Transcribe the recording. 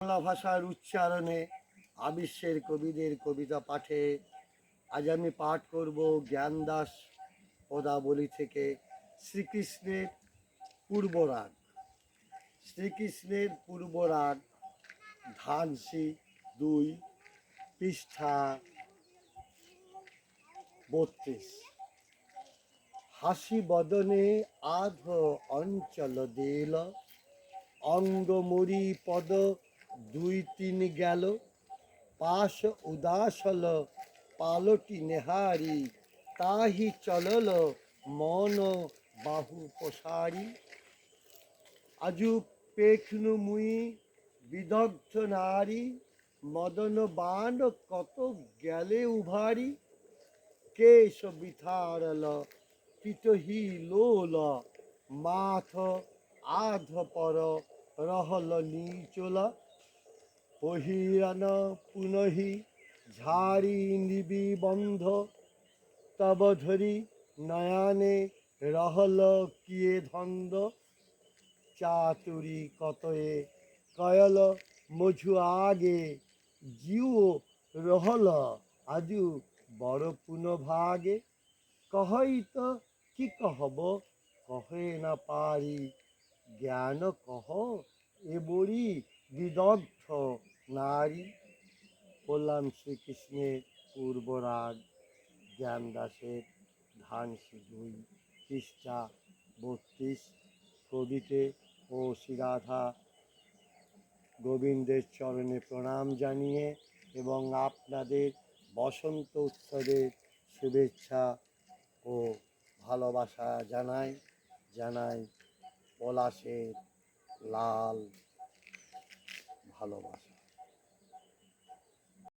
বাংলা ভাষার উচ্চারণে আবিশ্বের কবিদের কবিতা পাঠে। আজ আমি পাঠ করব জ্ঞানদাস পদাবলী থেকে শ্রীকৃষ্ণের পূর্বরাগ। শ্রীকৃষ্ণের পূর্বরাগ ধানসি দুই পৃষ্ঠা বত্রিশ। হাসি বদনে আধ অঞ্চল দিল অঙ্গমরি পদ দুই তিন গেল, পাশ উদাসল পালটি নেহারি, তাহি চলল মন বাহু প্রসারি। আজু পেখনু মুই বিদগ্ধ নারী, মদন বান কত গেলে উভারি। কেশ বিথারল, তিতহি লোল, মাথ আধ পর রহল নিচল। পহিরান পুনহি ঝাড়ি নিবি বন্ধ। তব ধরি নয়ানে রহল কিয়ে ধন্দ। চাতুরি কতয়ে কয়ল মঝু আগে জিও রহল আজু বড় পুন ভাগে। কহই তো কি কহব, কহে না পারি। জ্ঞান কহ এ বড়ি বিদগ্ধ নারী বললাম শ্রীকৃষ্ণের পূর্বরাগ, জ্ঞানদাসের ধান দুই, পৃষ্ঠা বত্রিশ কবিতে ও শ্রীরাধা গোবিন্দের চরণে প্রণাম জানিয়ে এবং আপনাদের বসন্ত উৎসবের শুভেচ্ছা ও ভালোবাসা জানাই জানাই পলাশের লাল ভালোবাসা।